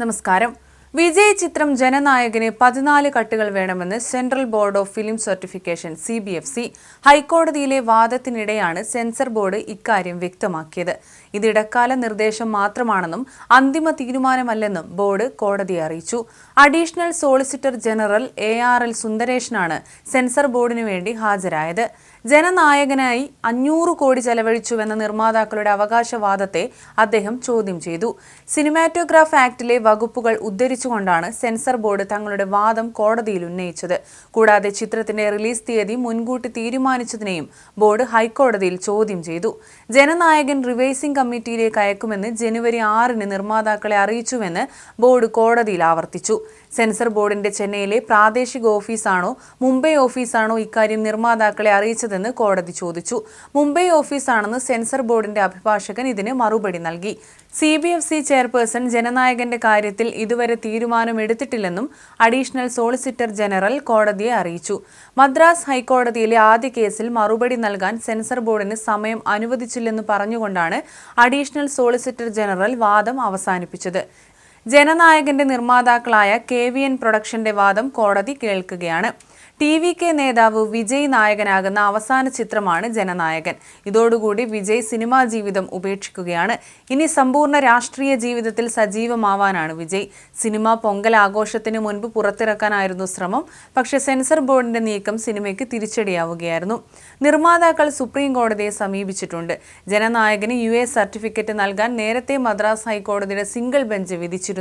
നമസ്കാരം. വിജയ് ചിത്രം ജനനായകന് പതിനാല് കട്ടുകൾ വേണമെന്ന് central board of film certification C B F C ഹൈക്കോടതിയിലെ വാദത്തിനിടെയാണ് സെൻസർ ബോർഡ് ഇക്കാര്യം വ്യക്തമാക്കിയത്. ഇത് ഇടക്കാല നിർദ്ദേശം മാത്രമാണെന്നും അന്തിമ തീരുമാനമല്ലെന്നും ബോർഡ് കോടതിയെ അറിയിച്ചു. Additional solicitor general A R L സുന്ദരേഷനാണ് censor ബോർഡിനു വേണ്ടി ഹാജരായത്. ജനനായകനായി അഞ്ഞൂറ് കോടി ചെലവഴിച്ചുവെന്ന നിർമ്മാതാക്കളുടെ അവകാശവാദത്തെ അദ്ദേഹം ചോദ്യം ചെയ്തു. സിനിമാറ്റോഗ്രാഫ് ആക്ടിലെ വകുപ്പുകൾ ഉദ്ധരിച്ചുകൊണ്ടാണ് സെൻസർ ബോർഡ് തങ്ങളുടെ വാദം കോടതിയിൽ ഉന്നയിച്ചത്. കൂടാതെ ചിത്രത്തിന്റെ റിലീസ് തീയതി മുൻകൂട്ടി തീരുമാനിച്ചതിനെയും ബോർഡ് ഹൈക്കോടതിയിൽ ചോദ്യം ചെയ്തു. ജനനായകൻ റിവൈസിംഗ് കമ്മിറ്റിയിലേക്ക് അയക്കുമെന്ന് ജനുവരി ആറിന് നിർമ്മാതാക്കളെ അറിയിച്ചുവെന്ന് ബോർഡ് കോടതിയിൽ ആവർത്തിച്ചു. സെൻസർ ബോർഡിന്റെ ചെന്നൈയിലെ പ്രാദേശിക ഓഫീസാണോ മുംബൈ ഓഫീസാണോ ഇക്കാര്യം നിർമ്മാതാക്കളെ അറിയിച്ചതെന്ന് കോടതി ചോദിച്ചു. മുംബൈ ഓഫീസാണെന്ന് സെൻസർ ബോർഡിന്റെ അഭിഭാഷകൻ ഇതിന് മറുപടി നൽകി. C B F C chairperson ജനനായകന്റെ കാര്യത്തിൽ ഇതുവരെ തീരുമാനമെടുത്തിട്ടില്ലെന്നും അഡീഷണൽ സോളിസിറ്റർ ജനറൽ കോടതിയെ അറിയിച്ചു. മദ്രാസ് ഹൈക്കോടതിയിലെ ആദ്യ കേസിൽ മറുപടി നൽകാൻ സെൻസർ ബോർഡിന് സമയം അനുവദിച്ചില്ലെന്ന് പറഞ്ഞുകൊണ്ടാണ് അഡീഷണൽ സോളിസിറ്റർ ജനറൽ വാദം അവസാനിപ്പിച്ചത്. ജനനായകന്റെ നിർമ്മാതാക്കളായ കെ വി എൻ പ്രൊഡക്ഷന്റെ വാദം കോടതി കേൾക്കുകയാണ്. ടി വി കെ നേതാവ് വിജയ് നായകനാകുന്ന അവസാന ചിത്രമാണ് ജനനായകൻ. ഇതോടുകൂടി വിജയ് സിനിമാ ജീവിതം ഉപേക്ഷിക്കുകയാണ്. ഇനി സമ്പൂർണ രാഷ്ട്രീയ ജീവിതത്തിൽ സജീവമാവാനാണ് വിജയ്. സിനിമ പൊങ്കൽ ആഘോഷത്തിന് മുൻപ് പുറത്തിറക്കാനായിരുന്നു ശ്രമം. പക്ഷേ സെൻസർ ബോർഡിന്റെ നീക്കം സിനിമയ്ക്ക് തിരിച്ചടിയാവുകയായിരുന്നു. നിർമ്മാതാക്കൾ സുപ്രീം കോടതിയെ സമീപിച്ചിട്ടുണ്ട്. ജനനായകന് യു സർട്ടിഫിക്കറ്റ് നൽകാൻ നേരത്തെ മദ്രാസ് ഹൈക്കോടതിയുടെ സിംഗിൾ ബെഞ്ച് വിധിച്ചിരുന്നു.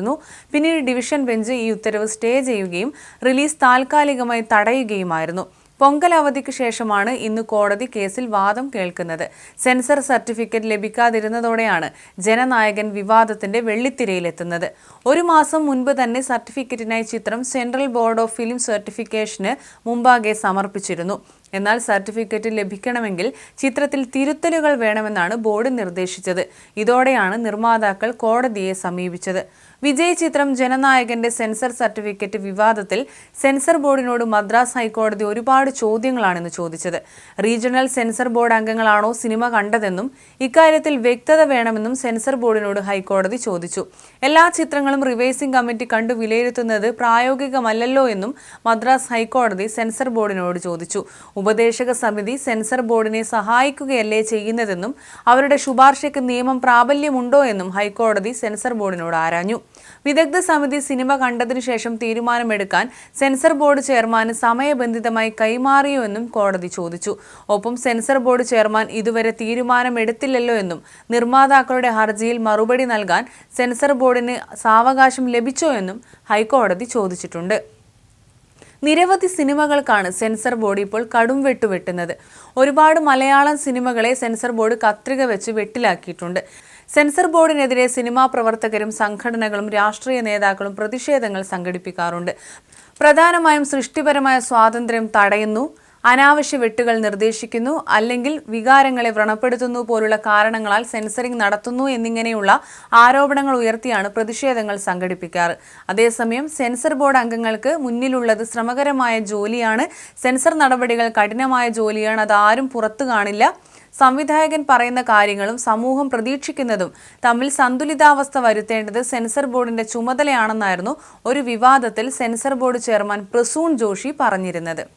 പിന്നീട് ഡിവിഷൻ ബെഞ്ച് ഈ ഉത്തരവ് സ്റ്റേ ചെയ്യുകയും റിലീസ് താൽക്കാലികമായി തടയുകയുമായിരുന്നു. പൊങ്കൽ അവധിക്ക് ശേഷമാണ് ഇന്ന് കോടതി കേസിൽ വാദം കേൾക്കുന്നത്. സെൻസർ സർട്ടിഫിക്കറ്റ് ലഭിക്കാതിരുന്നതോടെയാണ് ജനനായകൻ വിവാദത്തിന്റെ വെള്ളിത്തിരയിലെത്തുന്നത്. ഒരു മാസം മുൻപ് തന്നെ സർട്ടിഫിക്കറ്റിനായി ചിത്രം സെൻട്രൽ ബോർഡ് ഓഫ് ഫിലിം സർട്ടിഫിക്കേഷന് മുമ്പാകെ സമർപ്പിച്ചിരുന്നു. എന്നാൽ സർട്ടിഫിക്കറ്റ് ലഭിക്കണമെങ്കിൽ ചിത്രത്തിൽ തിരുത്തലുകൾ വേണമെന്നാണ് ബോർഡ് നിർദ്ദേശിച്ചത്. ഇതോടെയാണ് നിർമ്മാതാക്കൾ കോടതിയെ സമീപിച്ചത്. വിജയ് ചിത്രം ജനനായകന്റെ സെൻസർ സർട്ടിഫിക്കറ്റ് വിവാദത്തിൽ സെൻസർ ബോർഡിനോട് മദ്രാസ് ഹൈക്കോടതി ഒരുപാട് ചോദ്യങ്ങളാണെന്ന് ചോദിച്ചത്. റീജിയണൽ സെൻസർ ബോർഡ് അംഗങ്ങളാണോ സിനിമ കണ്ടതെന്നും ഇക്കാര്യത്തിൽ വ്യക്തത വേണമെന്നും സെൻസർ ബോർഡിനോട് ഹൈക്കോടതി ചോദിച്ചു. എല്ലാ ചിത്രങ്ങളും റിവേഴ്സിംഗ് കമ്മിറ്റി കണ്ടു വിലയിരുത്തുന്നത് പ്രായോഗികമല്ലല്ലോ എന്നും മദ്രാസ് ഹൈക്കോടതി സെൻസർ ബോർഡിനോട് ചോദിച്ചു. ഉപദേശക സമിതി സെൻസർ ബോർഡിനെ സഹായിക്കുകയല്ലേ ചെയ്യുന്നതെന്നും അവരുടെ ശുപാർശയ്ക്ക് നിയമം പ്രാബല്യമുണ്ടോ എന്നും ഹൈക്കോടതി സെൻസർ ബോർഡിനോട് ആരാഞ്ഞു. വിദഗ്ധ സമിതി സിനിമ കണ്ടതിനു ശേഷം തീരുമാനമെടുക്കാൻ സെൻസർ ബോർഡ് ചെയർമാന് സമയബന്ധിതമായി കൈമാറിയോ എന്നും കോടതി ചോദിച്ചു. ഒപ്പം സെൻസർ ബോർഡ് ചെയർമാൻ ഇതുവരെ തീരുമാനമെടുത്തില്ലല്ലോ എന്നും നിർമ്മാതാക്കളുടെ ഹർജിയിൽ മറുപടി നൽകാൻ സെൻസർ ബോർഡിന് സാവകാശം ലഭിച്ചോ എന്നും ഹൈക്കോടതി ചോദിച്ചിട്ടുണ്ട്. നിരവധി സിനിമകൾക്കാണ് സെൻസർ ബോർഡ് ഇപ്പോൾ കടും വെട്ടുവെട്ടുന്നത് ഒരുപാട് മലയാളം സിനിമകളെ സെൻസർ ബോർഡ് കത്രിക വെച്ച് വെട്ടിലാക്കിയിട്ടുണ്ട്. സെൻസർ ബോർഡിനെതിരെ സിനിമാ പ്രവർത്തകരും സംഘടനകളും രാഷ്ട്രീയ നേതാക്കളും പ്രതിഷേധങ്ങൾ സംഘടിപ്പിക്കാറുണ്ട്. പ്രധാനമായും സൃഷ്ടിപരമായ സ്വാതന്ത്ര്യം തടയുന്നു. അനാവശ്യ വെട്ടുകൾ നിർദ്ദേശിക്കുന്നു അല്ലെങ്കിൽ വികാരങ്ങളെ വ്രണപ്പെടുത്തുന്നു പോലുള്ള കാരണങ്ങളാൽ സെൻസറിംഗ് നടത്തുന്നു എന്നിങ്ങനെയുള്ള ആരോപണങ്ങൾ ഉയർത്തിയാണ് പ്രതിഷേധങ്ങൾ സംഘടിപ്പിക്കാറ്. അതേസമയം സെൻസർ ബോർഡ് അംഗങ്ങൾക്ക് മുന്നിലുള്ളത് ശ്രമകരമായ ജോലിയാണ്. സെൻസർ നടപടികൾ കഠിനമായ ജോലിയാണ്. അതാരും പുറത്തു കാണില്ല. സംവിധായകൻ പറയുന്ന കാര്യങ്ങളും സമൂഹം പ്രതീക്ഷിക്കുന്നതും തമ്മിൽ സന്തുലിതാവസ്ഥ വരുത്തേണ്ടത് സെൻസർ ബോർഡിന്റെ ചുമതലയാണെന്നായിരുന്നു ഒരു വിവാദത്തിൽ censor board chairman Prasoon Joshi പറഞ്ഞിരുന്നത്.